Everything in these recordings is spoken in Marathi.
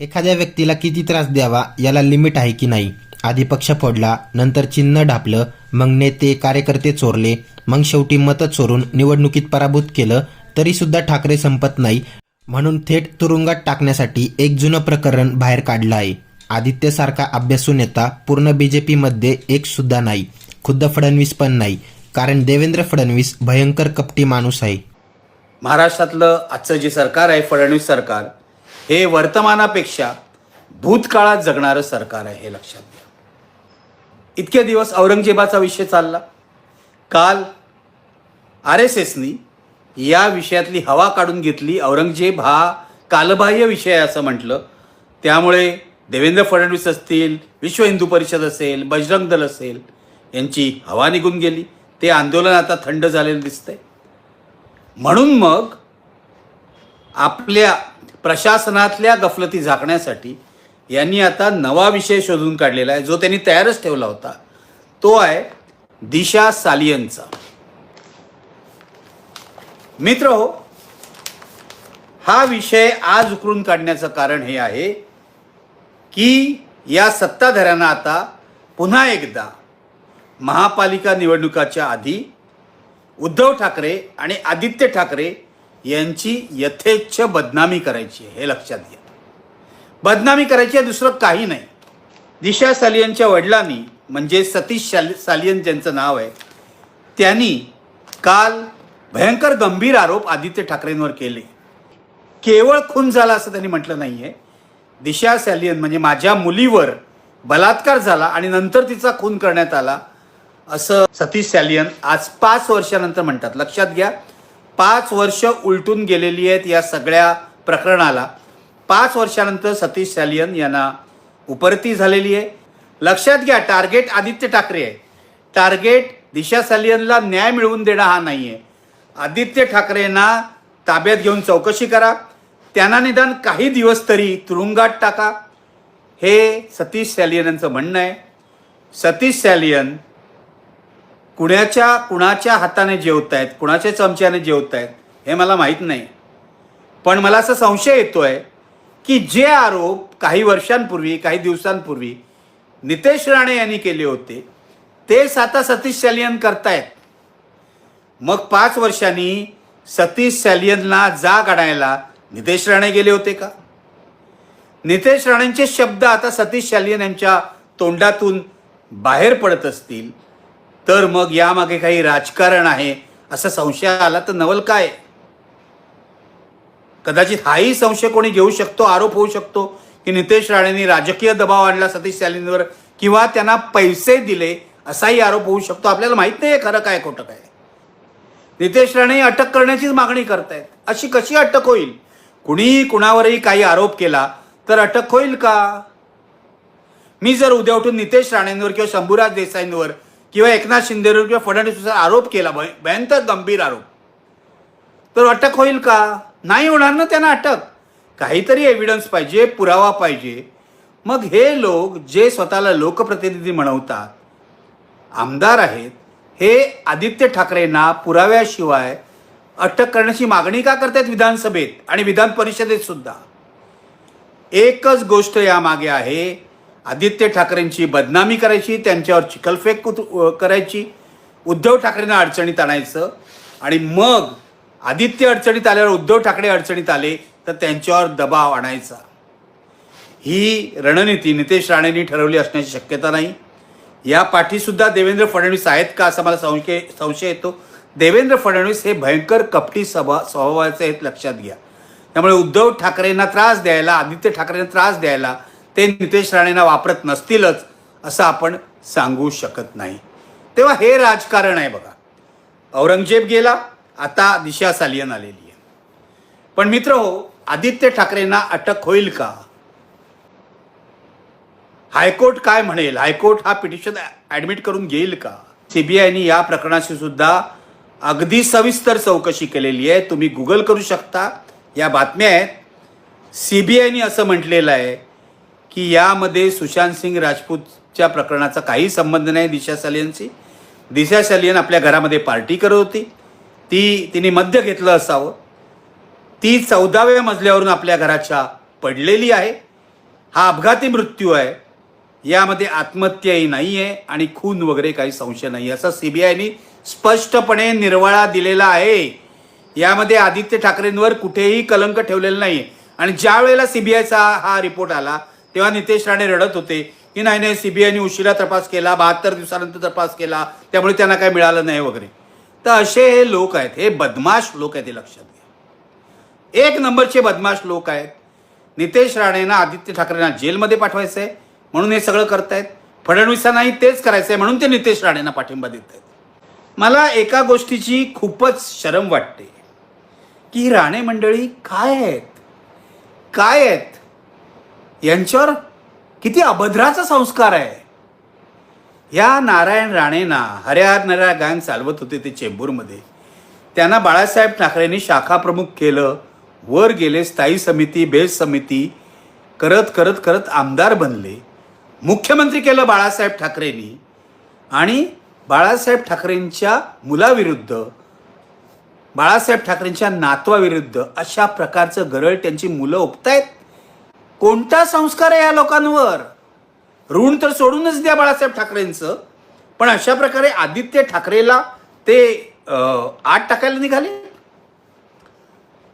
एखाद्या व्यक्तीला किती त्रास द्यावा याला लिमिट आहे की नाही? आधी पक्ष फोडला नंतर चिन्ह ढापलं मग नेते कार्यकर्ते चोरले मग शेवटी मतं चोरून निवडणुकीत पराभूत केलं तरी सुद्धा ठाकरे संपत नाही. म्हणून थेट तुरुंगात टाकण्यासाठी एक जुनं प्रकरण बाहेर काढलं आहे. आदित्यसारखा अभ्यासू नेता पूर्ण बीजेपीमध्ये एक सुद्धा नाही. खुद्द फडणवीस पण नाही. कारण देवेंद्र फडणवीस भयंकर कपटी माणूस आहे. महाराष्ट्रातलं आजचं जे सरकार आहे फडणवीस सरकार हे वर्तमानापेक्षा भूतकाळात जगणारं सरकार आहे हे लक्षात घ्या. इतके दिवस औरंगजेबाचा विषय चालला. काल आर एस एसनी या विषयातली हवा काढून घेतली. औरंगजेब हा कालबाह्य विषय आहे असं म्हटलं. त्यामुळे देवेंद्र फडणवीस असतील विश्व हिंदू परिषद असेल बजरंग दल असेल यांची हवा निघून गेली. ते आंदोलन आता थंड झालेलं दिसतंय. म्हणून मग आपल्या प्रशासनातल्या गफलती झाकण्यासाठी यांनी आता नवा विषय शोधून काढलेला आहे जो त्यांनी तयारच ठेवला होता. तो आहे दिशा सालियनचा मित्र हो हा विषय आज उकरून काढण्याचं कारण हे आहे की या सत्ताधाऱ्यांना आता पुन्हा एकदा महापालिका निवडणुकाच्या आधी उद्धव ठाकरे आणि आदित्य ठाकरे यांची यथेच्छ बदनामी करायची आहे हे लक्षात घ्या. बदनामी करायची आहे दुसरं काही नाही. दिशा सालियनच्या वडिलांनी म्हणजे सतीश शाल सालियन ज्यांचं नाव आहे त्यांनी काल भयंकर गंभीर आरोप आदित्य ठाकरेंवर केले. केवळ खून झाला असं त्यांनी म्हटलं नाही आहे दिशा सॅलियन म्हणजे माझ्या मुलीवर बलात्कार झाला आणि नंतर तिचा खून करण्यात आला असं सतीश सॅलियन आज पाच वर्षानंतर म्हणतात. लक्षात घ्या पाच वर्ष उलटून गेलेली आहेत या सगळ्या प्रकरणाला. पाच वर्षानंतर सतीश सॅलियन यांना उपरती झालेली आहे. लक्षात घ्या टार्गेट आदित्य ठाकरे आहे. टार्गेट दिशा सॅलियनला न्याय मिळवून देणं हा नाही आहे आदित्य ठाकरेंना ताब्यात घेऊन चौकशी करा. त्यांना निदान काही दिवस तरी तुरुंगात टाका. हे सतीश सॅलियन यांचं म्हणणं आहे. सतीश सॅलियन कुणाच्या कुणाच्या हाताने जेवत आहेत कुणाच्या चमच्याने जेवत आहेत हे मला माहीत नाही. पण मला असा संशय येतोय की जे आरोप काही वर्षांपूर्वी काही दिवसांपूर्वी नितेश राणे यांनी केले होते तेच आता सतीश सॅलियन करतायत. मग पाच वर्षांनी सतीश सॅलियनला जाग आणायला नितेश राणे गेले होते का? नितेश राणेंचे शब्द आता सतीश सॅलियन यांच्या तोंडातून बाहेर पडत असतील. तर मग यामागे काही राजकारण आहे. असा संशय आला तर नवल काय? कदाचित हाही संशय कोणी घेऊ शकतो आरोप होऊ शकतो की नितेश राणेंनी राजकीय दबाव आणला सतीश सॅलिनवर किंवा त्यांना पैसे दिले असाही आरोप होऊ शकतो. आपल्याला माहीत नाही खरं काय खोटं काय. नितेश राणे अटक करण्याचीच मागणी करतायत. अशी कशी अटक होईल? कुणीही कुणावरही काही आरोप केला तर अटक होईल का? मी जर उद्या उठून नितेश राणेंवर किंवा शंभूराज देसाईंवर किंवा एकनाथ शिंदेवर किंवा फडणवीसवर आरोप केला भयंतर भयंकर गंभीर आरोप तर अटक होईल का? नाही होणार ना त्यांना अटक. काहीतरी एव्हिडन्स पाहिजे पुरावा पाहिजे. मग हे लोक जे स्वतःला लोकप्रतिनिधी म्हणवतात आमदार आहेत हे आदित्य ठाकरेंना पुराव्याशिवाय अटक करण्याची मागणी का करतायत विधानसभेत आणि विधान परिषदेत सुद्धा? एकच गोष्ट यामागे आहे आदित्य ठाकरेंची बदनामी करायची त्यांच्यावर चिखलफेक करायची उद्धव ठाकरेंना अडचणीत आणायचं आणि मग आदित्य अडचणीत आल्यावर उद्धव ठाकरे अडचणीत आले तर त्यांच्यावर दबाव आणायचा. ही रणनीती नितेश राणेंनी ठरवली असण्याची शक्यता नाही. या पाठीसुद्धा देवेंद्र फडणवीस आहेत का असा मला संशय संशय येतो. देवेंद्र फडणवीस हे भयंकर कपटी सभा स्वभावाचे आहेत लक्षात घ्या. त्यामुळे उद्धव ठाकरेंना त्रास द्यायला आदित्य ठाकरेंना त्रास द्यायला ते नितेश राणेंना वापरत नसतीलच असं आपण सांगू शकत नाही. तेव्हा हे राजकारण आहे बघा. औरंगजेब गेला आता दिशा सालियन आलेली आहे. पण मित्र हो आदित्य ठाकरेंना अटक होईल का? हायकोर्ट काय म्हणेल? हायकोर्ट हा पिटिशन ऍडमिट करून घेईल का? सीबीआयने या प्रकरणाची सुद्धा अगदी सविस्तर चौकशी केलेली आहे. तुम्ही गुगल करू शकता. या बातम्या आहेत. सीबीआयने असं म्हटलेलं आहे की यामध्ये सुशांत सिंग राजपूतच्या प्रकरणाचा काही संबंध नाही दिशा सालियनशी. दिशा सालियन आपल्या घरामध्ये पार्टी करत होती. ती तिने मद्य घेतलं असावं. ती चौदाव्या मजल्यावरून आपल्या घराच्या पडलेली आहे. हा अपघाती मृत्यू आहे. यामध्ये आत्महत्याही नाही आहे आणि खून वगैरे काही संशय नाही असं सीबीआयनी स्पष्टपणे निर्वाळा दिलेला आहे. यामध्ये आदित्य ठाकरेंवर कुठेही कलंक ठेवलेलं नाही आणि ज्या वेळेला सीबीआयचा हा रिपोर्ट आला तेव्हा नितेश राणे रडत होते. की नाही नाही सीबीआयने उशिरा तपास केला बहात्तर दिवसानंतर तपास केला त्यामुळे त्यांना काय मिळालं नाही वगैरे. तर असे हे लोक आहेत हे बदमाश लोक आहेत हे लक्षात घ्या. एक नंबरचे बदमाश लोक आहेत. नितेश राणेंना आदित्य ठाकरेंना जेलमध्ये पाठवायचं आहे म्हणून हे सगळं करतायत. फडणवीसांनाही तेच करायचं आहे म्हणून ते नितेश राणेंना पाठिंबा देत आहेत मला एका गोष्टीची खूपच शरम वाटते. की राणे मंडळी काय आहेत? काय आहेत? यांच्यावर किती अभद्राचा संस्कार आहे. या नारायण राणेंना हऱ्या नऱ्या गँग चालवत होते ते चेंबूरमध्ये. त्यांना बाळासाहेब ठाकरेंनी शाखा प्रमुख केलं. वर गेले स्थायी समिती बेस समिती करत करत करत आमदार बनले. मुख्यमंत्री केलं बाळासाहेब ठाकरेंनी. आणि बाळासाहेब ठाकरेंच्या मुलाविरुद्ध बाळासाहेब ठाकरेंच्या नातवाविरुद्ध अशा प्रकारचं गरळ त्यांची मुलं ओपतायत. कोणता संस्कार आहे या लोकांवर? ऋण तर सोडूनच द्या बाळासाहेब ठाकरेंचं. पण अशा प्रकारे आदित्य ठाकरेला ते आत टाकायला निघाले?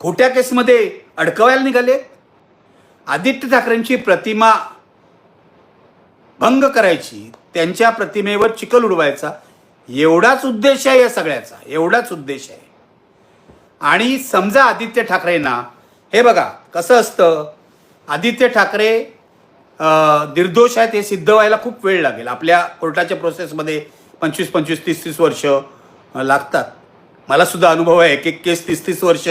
खोट्या केसमध्ये अडकवायला निघाले? आदित्य ठाकरेंची प्रतिमा भंग करायची त्यांच्या प्रतिमेवर चिखल उडवायचा एवढाच उद्देश आहे या सगळ्याचा एवढाच उद्देश आहे. आणि समजा आदित्य ठाकरेंना हे बघा कसं असतं? आदित्य ठाकरे निर्दोष आहेत हे सिद्ध व्हायला खूप वेळ लागेल. आपल्या कोर्टाच्या प्रोसेसमध्ये पंचवीस पंचवीस तीस तीस वर्ष लागतात. मला सुद्धा अनुभव आहे एक एक केस तीस तीस वर्ष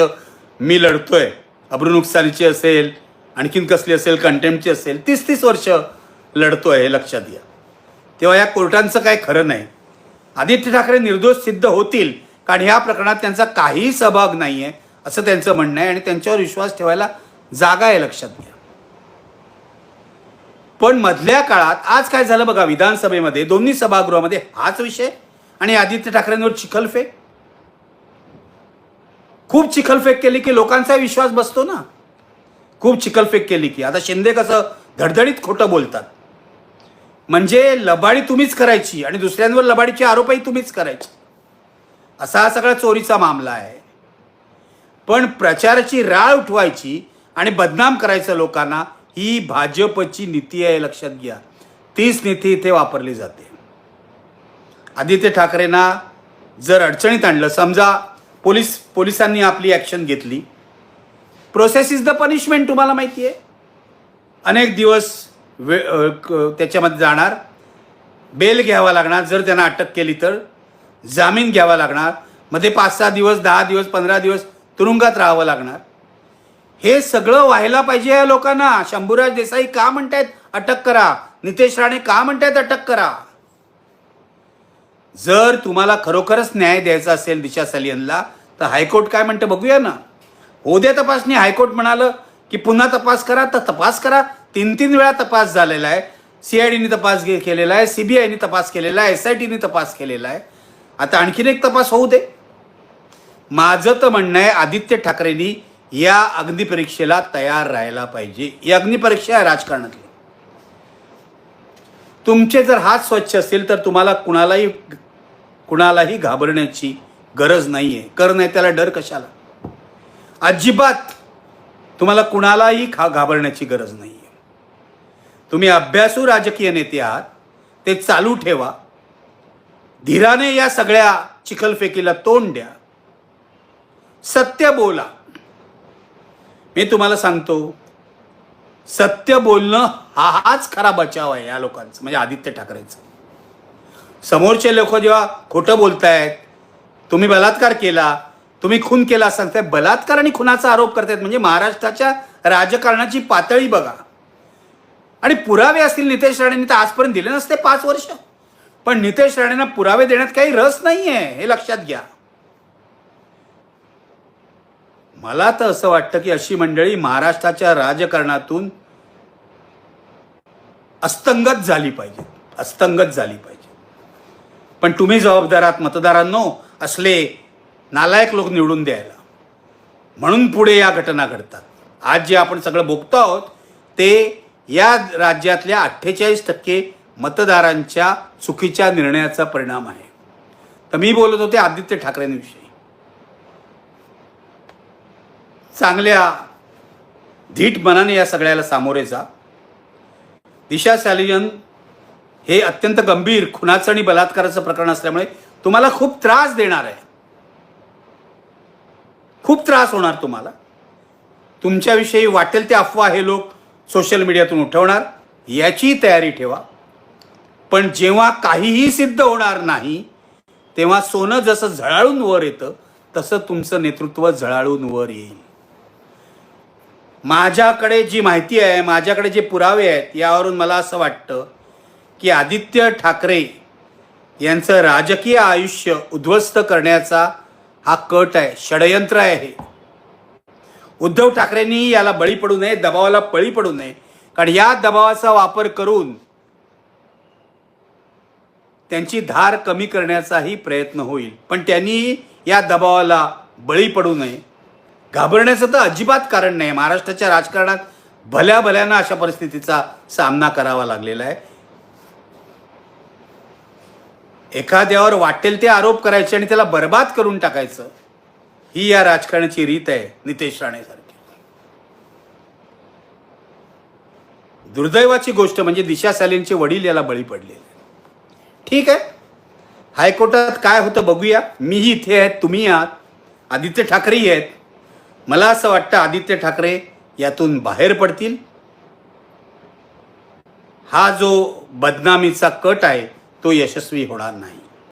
मी लढतोय. अब्रू नुकसानीची असेल आणखीन कसली असेल कंटेम्पची असेल तीस तीस वर्ष लढतोय हे लक्षात घ्या. तेव्हा या कोर्टांचं काय खरं नाही. आदित्य ठाकरे निर्दोष सिद्ध होतील कारण ह्या प्रकरणात त्यांचा काहीही सहभाग नाही आहे असं त्यांचं म्हणणं आहे आणि त्यांच्यावर विश्वास ठेवायला जागा आहे लक्षात घ्या. पण मधल्या काळात आज काय झालं बघा विधानसभेमध्ये दोन्ही सभागृहामध्ये हाच विषय. आणि आदित्य ठाकरेंवर चिखलफेक खूप चिखलफेक केली की लोकांचा विश्वास बसतो ना. खूप चिखलफेक केली की. आता शिंदे कसं धडधडीत खोटं बोलतात. म्हणजे लबाडी तुम्हीच करायची आणि दुसऱ्यांवर लबाडीचे आरोपही तुम्हीच करायचे. असा हा सगळा चोरीचा मामला आहे. पण प्रचाराची राळ उठवायची आणि बदनाम करायचं लोकांना ही भाजपची नीती आहे लक्षात घ्या. तीच नीती इथे वापरली जाते. आदित्य ठाकरेंना जर अडचणीत आणलं समजा पोलीस पोलिसांनी आपली ॲक्शन घेतली. प्रोसेस इज द पनिशमेंट तुम्हाला माहिती आहे. अनेक दिवस वे त्याच्यामध्ये जाणार. बेल घ्यावा लागणार जर त्यांना अटक केली तर. जामीन घ्यावा लागणार. मध्ये पाच सहा दिवस दहा दिवस पंधरा दिवस तुरुंगात राहावं लागणार. हे सगळं व्हायला पाहिजे या लोकांना. शंभूराज देसाई का म्हणतायत अटक करा. नितेश राणे का म्हणतायत अटक करा. जर तुम्हाला खरोखरच न्याय द्यायचा असेल दिशा सलियनला तर हायकोर्ट काय म्हणतं बघूया ना. होऊ तपासणी. हायकोर्ट म्हणालं की पुन्हा तपास करा तर तपास करा. तीन तीन वेळा तपास झालेला आहे. सीआयडीने तपास केलेला आहे सीबीआयने तपास केलेला आहे एस आय टीने तपास केलेला आहे. आता आणखीन एक तपास होऊ दे. माझं तर म्हणणं आहे आदित्य ठाकरेंनी या अग्निपरीक्षेला तयार राहायला पाहिजे. ही अग्निपरीक्षा आहे राजकारणातली. तुमचे जर हात स्वच्छ असतील तर तुम्हाला कुणालाही कुणालाही घाबरण्याची गरज नाही आहे कर नाही त्याला डर कशाला? अजिबात तुम्हाला कुणालाही खा घाबरण्याची गरज नाही आहे तुम्ही अभ्यासू राजकीय नेते आहात. ते चालू ठेवा. धीराने या सगळ्या चिखलफेकीला तोंड द्या. सत्य बोला. मी तुम्हाला सांगतो सत्य बोलणं हा हाच खरा बचाव आहे या लोकांचं म्हणजे आदित्य ठाकरेंचं. समोरचे लोक जेव्हा खोटं बोलतायत तुम्ही बलात्कार केला तुम्ही खून केला सांगताय बलात्कार आणि खुनाचा आरोप करतायत म्हणजे महाराष्ट्राच्या राजकारणाची पातळी बघा. आणि पुरावे असतील नितेश राणेंनी तर आजपर्यंत दिले नसते पाच वर्ष. पण नितेश राणेंना पुरावे देण्यात काही रस नाही आहे हे लक्षात घ्या. मला तर असं वाटतं की अशी मंडळी महाराष्ट्राच्या राजकारणातून अस्तंगत झाली पाहिजे. अस्तंगत झाली पाहिजे. पण तुम्ही जबाबदारात मतदारांनो असले नालायक लोक निवडून द्यायला. म्हणून पुढे या घटना घडतात. आज जे आपण सगळं भोगतो आहोत ते या राज्यातल्या अठ्ठेचाळीस टक्के मतदारांच्या चुकीच्या निर्णयाचा परिणाम आहे. तर मी बोलत होते आदित्य ठाकरेंविषयी. चांगल्या धीट मनाने या सगळ्याला सामोरे जा. दिशा सॅलियन हे अत्यंत गंभीर खुनाचं आणि बलात्काराचं प्रकरण असल्यामुळे तुम्हाला खूप त्रास देणार आहे. खूप त्रास होणार तुम्हाला. तुमच्याविषयी वाटेल ते अफवा हे लोक सोशल मीडियातून उठवणार. याची तयारी ठेवा. पण जेव्हा काहीही सिद्ध होणार नाही तेव्हा सोनं जसं झळाळून वर येतं तसं तुमचं नेतृत्व झळाळून वर येईल. माझ्याकडे जी माहिती आहे माझ्याकडे जे पुरावे आहेत यावरून मला असं वाटतं की आदित्य ठाकरे यांचं राजकीय आयुष्य उद्ध्वस्त करण्याचा हा कट आहे षडयंत्र आहे हे. उद्धव ठाकरेंनी याला बळी पडू नये दबावाला बळी पडू नये. कारण या दबावाचा वापर करून त्यांची धार कमी करण्याचाही प्रयत्न होईल. पण त्यांनी या दबावाला बळी पडू नये. घाबरण्याचं तर अजिबात कारण नाही. महाराष्ट्राच्या राजकारणात भल्या भल्यानं अशा परिस्थितीचा सामना करावा लागलेला आहे. एखाद्यावर वाटेल ते आरोप करायचे आणि त्याला बर्बाद करून टाकायचं ही या राजकारणाची रीत आहे नितेश राणेसारखी दुर्दैवाची गोष्ट म्हणजे दिशा सॅलेनचे वडील याला बळी पडलेले ठीक आहे. हायकोर्टात काय होतं बघूया. मीही इथे आहेत तुम्ही आहात. आदित्य ठाकरेही आहेत. मला असं वाटतं आदित्य ठाकरे यातून बाहेर पडतील. हा जो बदनामीचा कट आहे तो यशस्वी होणार नाही.